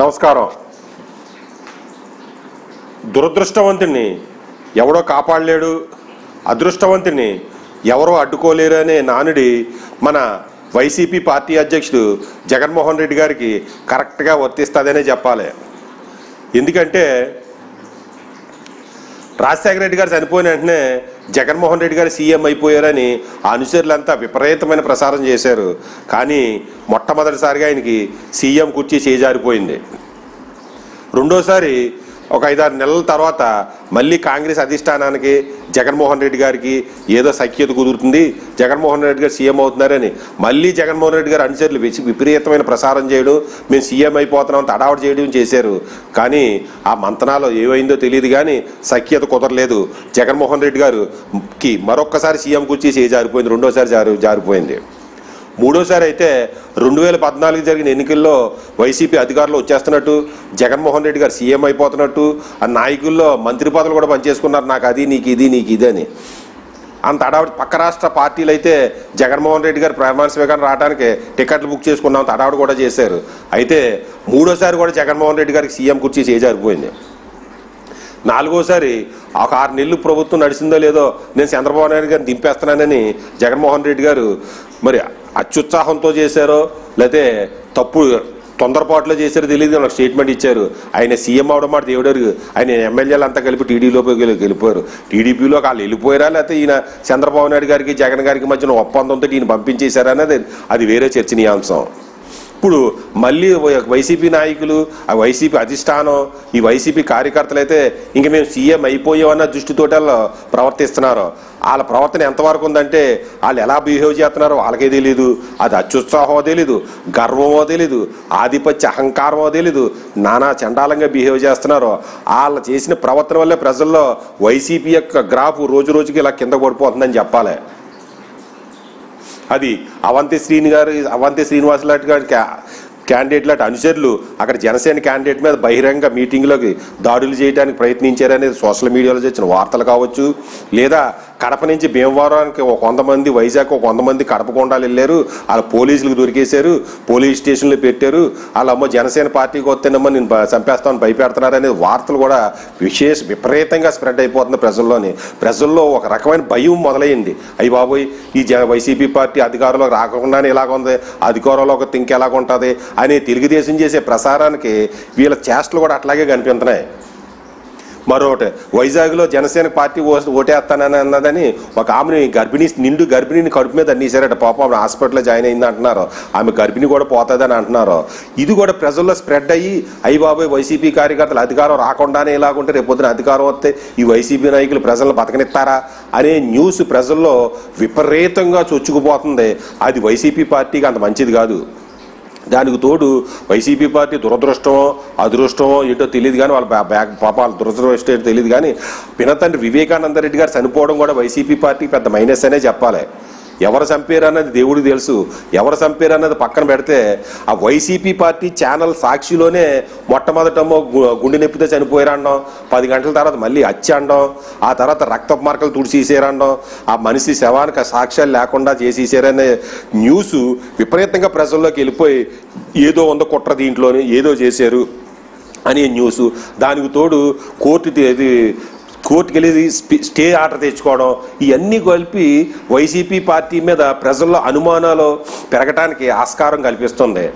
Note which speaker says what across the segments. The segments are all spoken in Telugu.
Speaker 1: నమస్కారం. దురదృష్టవంతుణ్ణి ఎవడో కాపాడలేడు అదృష్టవంతుణ్ణి ఎవరో అడ్డుకోలేరు అనే నానుడి మన వైసీపీ పార్టీ అధ్యక్షుడు జగన్మోహన్ రెడ్డి గారికి కరెక్ట్గా వర్తిస్తుందనే చెప్పాలి. ఎందుకంటే రాజశేఖర రెడ్డి గారు చనిపోయిన వెంటనే జగన్మోహన్ రెడ్డి గారు సీఎం అయిపోయారని ఆ అనుచరులంతా విపరీతమైన ప్రసారం చేశారు. కానీ మొట్టమొదటిసారిగా ఆయనకి సీఎం కుర్చీ చేజారిపోయింది. రెండోసారి ఒక ఐదారు నెలల తర్వాత మళ్ళీ కాంగ్రెస్ అధిష్టానానికి జగన్మోహన్ రెడ్డి గారికి ఏదో సఖ్యత కుదురుతుంది. జగన్మోహన్ రెడ్డి గారు సీఎం అవుతున్నారని మళ్ళీ జగన్మోహన్ రెడ్డి గారు అనుచరులు విపరీతమైన ప్రసారం చేయడం మేము సీఎం అయిపోతున్నాం తడావడి చేయడం చేశారు. కానీ ఆ మంతనాలు ఏమైందో తెలియదు కానీ సఖ్యత కుదరలేదు. జగన్మోహన్ రెడ్డి గారుకి మరొక్కసారి సీఎం కూర్చి చేజారిపోయింది రెండోసారి జారి జారిపోయింది. మూడోసారి అయితే రెండు వేల పద్నాలుగు జరిగిన ఎన్నికల్లో వైసీపీ అధికారులు వచ్చేస్తున్నట్టు జగన్మోహన్ రెడ్డి గారు సీఎం అయిపోతున్నట్టు ఆ నాయకుల్లో మంత్రి పదవులు కూడా పనిచేసుకున్నారు నాకు అది నీకు ఇది నీకు ఇది అని. అంత అడావిడి పక్క రాష్ట్ర పార్టీలు అయితే జగన్మోహన్ రెడ్డి గారు ప్రమాణ స్వీకారం రావడానికి టికెట్లు బుక్ చేసుకున్నాం అంత అడావిడి కూడా చేశారు. అయితే మూడోసారి కూడా జగన్మోహన్ రెడ్డి గారికి సీఎం కుర్చీ చేజారిపోయింది. నాలుగోసారి ఒక ఆరు నెలలు ప్రభుత్వం నడిచిందో లేదో నేను చంద్రబాబు నాయుడు గారిని దింపేస్తున్నానని జగన్మోహన్ రెడ్డి గారు మరి అత్యుత్సాహంతో చేశారో లేకపోతే తప్పు తొందరపాటులో చేశారో తెలియదు నాకు స్టేట్మెంట్ ఇచ్చారు. ఆయన సీఎం అవడం మాట దేవుడారు ఆయన ఎమ్మెల్యేలు అంతా కలిపి టీడీలోకి వెళ్ళిపోయారు టీడీపీలో వాళ్ళు వెళ్ళిపోయారా లేకపోతే ఈయన చంద్రబాబు నాయుడు గారికి జగన్ గారికి మధ్యన ఒప్పందంతో ఈయన పంపించేశారా అనేది అది వేరే చర్చనీయాంశం. ఇప్పుడు మళ్ళీ వైసీపీ నాయకులు ఆ వైసీపీ అధిష్టానం ఈ వైసీపీ కార్యకర్తలు అయితే ఇంక మేము సీఎం అయిపోయామన్న దృష్టితోటల్లో ప్రవర్తిస్తున్నారు. వాళ్ళ ప్రవర్తన ఎంతవరకు ఉందంటే వాళ్ళు ఎలా బిహేవ్ చేస్తున్నారో వాళ్ళకే తెలియదు అది అత్యుత్సాహమో తెలీదు గర్వమో తెలీదు ఆధిపత్య అహంకారమో తెలీదు నానా చండాలంగా బిహేవ్ చేస్తున్నారో. వాళ్ళు చేసిన ప్రవర్తన వల్లే ప్రజల్లో వైసీపీ యొక్క గ్రాఫ్ రోజు రోజుకి ఇలా కింద పడిపోతుందని చెప్పాలి. అది అవంతి శ్రీని గారు అవంతి శ్రీనివాస్ లాంటి గారి క్యా- క్యాండిడేట్ లాంటి అనుచరులు అక్కడ జనసేన క్యాండిడేట్ మీద బహిరంగ మీటింగ్లోకి దాడులు చేయడానికి ప్రయత్నించారనేది సోషల్ మీడియాలో వచ్చిన వార్తలు కావచ్చు లేదా కడప నుంచి భీమవరానికి ఒక వంద మంది వైజాగ్ ఒక వంద మంది కడప కొండాలు వెళ్ళారు. వాళ్ళ పోలీసులకు దొరికేశారు. పోలీస్ స్టేషన్లో పెట్టారు. వాళ్ళమ్మో జనసేన పార్టీకి వస్తేనమ్మా నేను చంపేస్తామని భయపెడుతున్నారు అనేది వార్తలు కూడా విశేష విపరీతంగా స్ప్రెడ్ అయిపోతుంది ప్రజల్లోని. ప్రజల్లో ఒక రకమైన భయం మొదలైంది. అయ్యి బాబోయ్ ఈ జ వైసీపీ పార్టీ అధికారంలోకి రాకుండానే ఇలాగ ఉంది. అధికారంలోకి తింక ఎలాగుంటుంది ఉంటుంది తెలుగుదేశం చేసే ప్రసారానికి వీళ్ళ చేష్టలు కూడా అట్లాగే కనిపిస్తున్నాయి మరొకటి వైజాగ్లో జనసేన పార్టీ ఓటేస్తానని అన్నదని ఒక ఆమెని గర్భిణీ నిండు గర్భిణిని కడుపు మీద అన్నీసారట పాపం ఆమె హాస్పిటల్లో జాయిన్ అయింది అంటున్నారు ఆమె గర్భిణి కూడా పోతుందని అంటున్నారు. ఇది కూడా ప్రజల్లో స్ప్రెడ్ అయ్యి అయ్యి బాబాయ్ వైసీపీ కార్యకర్తలు అధికారం రాకుండానే ఇలాగుంటే రేపొద్దున అధికారం వస్తే ఈ వైసీపీ నాయకులు ప్రజలను బతకనిస్తారా అనే న్యూస్ ప్రజల్లో విపరీతంగా చొచ్చుకుపోతుంది. అది వైసీపీ పార్టీకి అంత మంచిది కాదు. దానికి తోడు వైసీపీ పార్టీ దురదృష్టమో అదృష్టమో ఏంటో తెలియదు కానీ వాళ్ళ బ్యా- బ్యాక్ దురదృష్టం ఏంటో తెలియదు కానీ పినతండ్రి వివేకానంద రెడ్డి గారు చనిపోవడం కూడా వైసీపీ పార్టీ పెద్ద మైనస్ అనే చెప్పాలి. ఎవరు చంపారన్నది దేవుడికి తెలుసు. ఎవరు చంపారన్నది పక్కన పెడితే ఆ వైసీపీ పార్టీ ఛానల్ సాక్షిలోనే మొట్టమొదటమో గుండె నొప్పితో చనిపోయారనడం పది గంటల తర్వాత మళ్ళీ హత్య అనడం ఆ తర్వాత రక్తపు మార్కలు తుడిచేసారనడం ఆ మనిషి శవానికి ఆ సాక్ష్యాలు లేకుండా చేసేసారనే న్యూస్ విపరీతంగా ప్రజల్లోకి వెళ్ళిపోయి ఏదో ఉందో కుట్ర దీంట్లోనే ఏదో చేశారు అనే న్యూస్. దానికి తోడు కోర్టు ఇది కోర్టుకి వెళ్ళి స్టే ఆర్డర్ తెచ్చుకోవడం ఇవన్నీ కలిపి వైసీపీ పార్టీ మీద ప్రజల్లో అనుమానాలు పెరగటానికి ఆస్కారం కల్పిస్తుంది.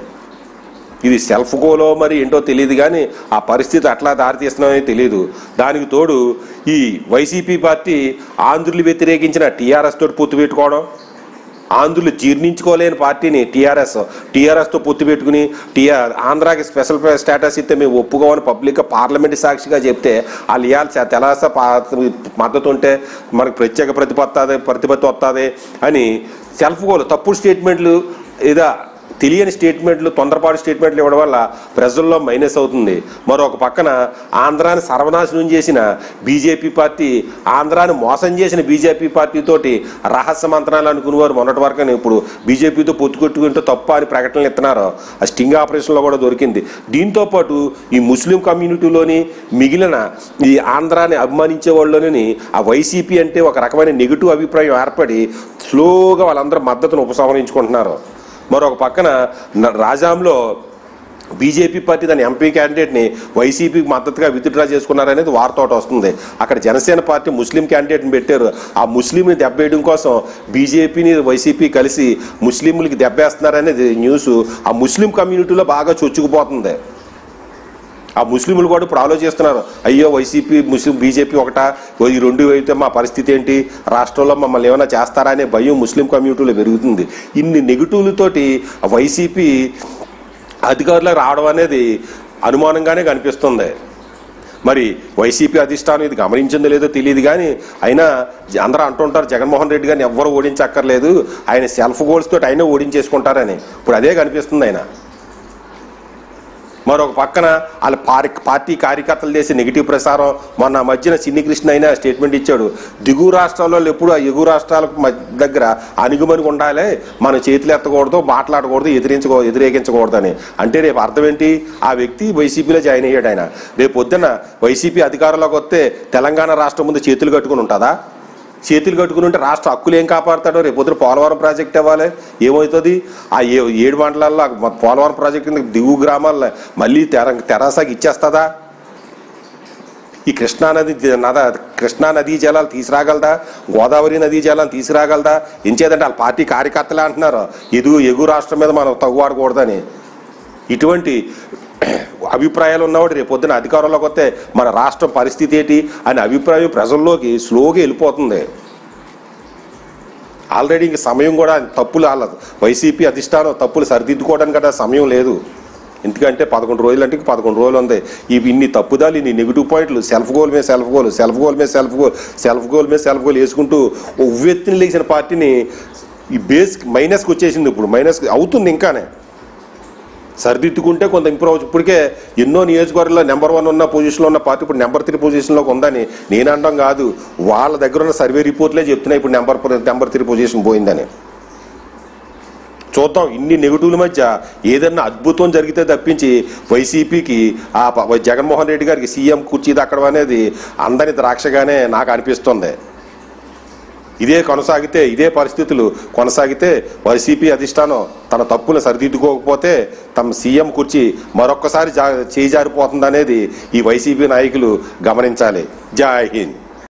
Speaker 1: ఇది సెల్ఫ్ గోలో మరి ఏంటో తెలియదు కానీ ఆ పరిస్థితి అట్లా దారితీస్తున్నామని తెలియదు దానికి తోడు ఈ వైసీపీ పార్టీ ఆంధ్రులు వ్యతిరేకించిన టీఆర్ఎస్ తోటి పొత్తు పెట్టుకోవడం ఆంధ్రులు జీర్ణించుకోలేని పార్టీని టీఆర్ఎస్ టీఆర్ఎస్తో పొత్తు పెట్టుకుని టీఆర్ ఆంధ్రాకి స్పెషల్ స్టేటస్ ఇస్తే మేము ఒప్పుకోమని పబ్లిక్గా పార్లమెంట్ సాక్షిగా చెప్తే వాళ్ళు ఇవ్వాలి తెలాస మద్దతు ఉంటే మనకు ప్రత్యేక ప్రతిపత్తి ప్రతిపత్తి వస్తుంది అని సెల్ఫ్ గోల్ తప్పుడు స్టేట్మెంట్లు ఏదో తెలియని స్టేట్మెంట్లు తొందరపాటు స్టేట్మెంట్లు ఇవ్వడం వల్ల ప్రజల్లో మైనస్ అవుతుంది. మరొక పక్కన ఆంధ్రాని సర్వనాశనం చేసిన బీజేపీ పార్టీ ఆంధ్రాని మోసం చేసిన బీజేపీ పార్టీతోటి రహస్య మంత్రాలు అనుకునేవారు మొన్నటి వరకు ఇప్పుడు బీజేపీతో పొత్తుకొట్టుకుంటే తప్ప అని ప్రకటనలు ఇస్తున్నారు. ఆ స్టింగ్ ఆపరేషన్లో కూడా దొరికింది. దీంతో పాటు ఈ ముస్లిం కమ్యూనిటీలోని మిగిలిన ఈ ఆంధ్రాని అభిమానించే వాళ్ళలోని ఆ వైసీపీ అంటే ఒక రకమైన నెగిటివ్ అభిప్రాయం ఏర్పడి స్లోగా వాళ్ళందరూ మద్దతును ఉపసంహరించుకుంటున్నారు. మరొక పక్కన రాజాంలో బీజేపీ పార్టీ దాని ఎంపీ క్యాండిడేట్ని వైసీపీకి మద్దతుగా విత్డ్రా చేసుకున్నారనేది వార్తోట వస్తుంది. అక్కడ జనసేన పార్టీ ముస్లిం క్యాండిడేట్ని పెట్టారు. ఆ ముస్లింని దెబ్బేయడం కోసం బీజేపీని వైసీపీ కలిసి ముస్లింలకి దెబ్బేస్తున్నారనేది న్యూస్. ఆ ముస్లిం కమ్యూనిటీలో బాగా చొచ్చుకుపోతుంది. ఆ ముస్లింలు కూడా ఇప్పుడు ఆలోచిస్తున్నారు. అయ్యో వైసీపీ ముస్లిం బీజేపీ ఒకట? ఈ రెండు అయితే మా పరిస్థితి ఏంటి? రాష్ట్రంలో మమ్మల్ని ఏమైనా చేస్తారా అనే భయం ముస్లిం కమ్యూనిటీలో పెరుగుతుంది. ఇన్ని నెగిటివ్లతోటి వైసీపీ అధికారులకు రావడం అనేది అనుమానంగానే కనిపిస్తుంది. మరి వైసీపీ అధిష్టానం ఇది గమనించిందో లేదో తెలియదు కానీ అయినా అందరూ అంటుంటారు జగన్మోహన్ రెడ్డి గారిని ఎవ్వరూ ఓడించక్కర్లేదు. ఆయన సెల్ఫ్ గోల్స్ తోటి ఆయన ఓడించేసుకుంటారని. ఇప్పుడు అదే కనిపిస్తుంది ఆయన. మరొక పక్కన వాళ్ళ పారి పార్టీ కార్యకర్తలు చేసే నెగిటివ్ ప్రసారం మొన్న మధ్యన చిన్ని కృష్ణ అయినా స్టేట్మెంట్ ఇచ్చాడు. దిగువ రాష్ట్రాల్లో ఎప్పుడు ఆ ఎగువ రాష్ట్రాలకు దగ్గర అణిగుమని ఉండాలి. మన చేతులు ఎత్తకూడదు మాట్లాడకూడదు ఎదిరించకూ వ్యతిరేకించకూడదు అని అంటే రేపు అర్థం ఏంటి? ఆ వ్యక్తి వైసీపీలో జాయిన్ అయ్యాడు ఆయన. రేపు పొద్దున్న వైసీపీ అధికారంలోకి వస్తే తెలంగాణ రాష్ట్రం ముందు చేతులు కట్టుకుని ఉంటుందా చేతులు కట్టుకుని ఉంటే రాష్ట్ర హక్కులు ఏం కాపాడతాడో? రేపు పొద్దున పోలవరం ప్రాజెక్ట్ ఇవ్వాలి. ఏమవుతుంది? ఆ ఏ ఏడు మండలాల్లో పోలవరం ప్రాజెక్ట్ కింద దిగు గ్రామాల్లో మళ్ళీ తెర తెరాసాకి ఇచ్చేస్తుందా? ఈ కృష్ణానది నద కృష్ణా నదీ జలాలు తీసుకురాగలదా గోదావరి నదీ జలాలు తీసుకురాగలదా ఎంచేదంటే వాళ్ళ పార్టీ కార్యకర్తలే అంటున్నారు. ఎదుగు ఎగువ రాష్ట్రం మీద మనం తగ్గువాడకూడదని ఇటువంటి అభిప్రాయాలు ఉన్నవాడు రేపు పొద్దున అధికారంలోకి వస్తే మన రాష్ట్రం పరిస్థితి ఏంటి అనే అభిప్రాయం ప్రజల్లోకి స్లోగా వెళ్ళిపోతుంది. ఆల్రెడీ ఇంక సమయం కూడా తప్పులు వాళ్ళ వైసీపీ అధిష్టానం తప్పులు సరిదిద్దుకోవడానికి కదా సమయం లేదు. ఎందుకంటే పదకొండు రోజులు అంటే పదకొండు రోజులు ఉంది. ఇవి ఇన్ని తప్పుదాలు ఇన్ని నెగిటివ్ పాయింట్లు సెల్ఫ్ గోల్ మీద సెల్ఫ్ గోల్ సెల్ఫ్ గోల్ మీద సెల్ఫ్ గోల్ సెల్ఫ్ గోల్ మీద సెల్ఫ్ గోల్ వేసుకుంటూ ఉవ్వెత్తిని ఉవ్వెత్తిన లేచిన పార్టీని ఈ బేస్ మైనస్కి వచ్చేసింది ఇప్పుడు. మైనస్ అవుతుంది ఇంకానే. సరిదిద్దుకుంటే కొంత ఇంప్రూవ్ అవచ్చు ఇప్పటికే ఎన్నో నియోజకవర్గాల్లో నెంబర్ వన్ ఉన్న పొజిషన్లో ఉన్న పార్టీ ఇప్పుడు నెంబర్ త్రీ పొజిషన్లోకి ఉందని నేను అనడం కాదు. వాళ్ళ దగ్గర ఉన్న సర్వే రిపోర్ట్లే చెప్తున్నాయి ఇప్పుడు నెంబర్ నెంబర్ త్రీ పొజిషన్ పోయిందని. చూద్దాం ఇన్ని నెగిటివ్ల మధ్య ఏదన్నా అద్భుతం జరిగితే తప్పించి వైసీపీకి ఆ జగన్మోహన్ రెడ్డి గారికి సీఎం కుర్చీ దక్కడం అనేది అందరి ద్రాక్షగానే నాకు అనిపిస్తుంది. ఇదే కొనసాగితే ఇదే పరిస్థితులు కొనసాగితే వైసీపీ అధిష్టానం తన తప్పును సరిదిద్దుకోకపోతే తమ సీఎం కుర్చీ మరొక్కసారి జా ఈ వైసీపీ నాయకులు గమనించాలి. జై హింద్.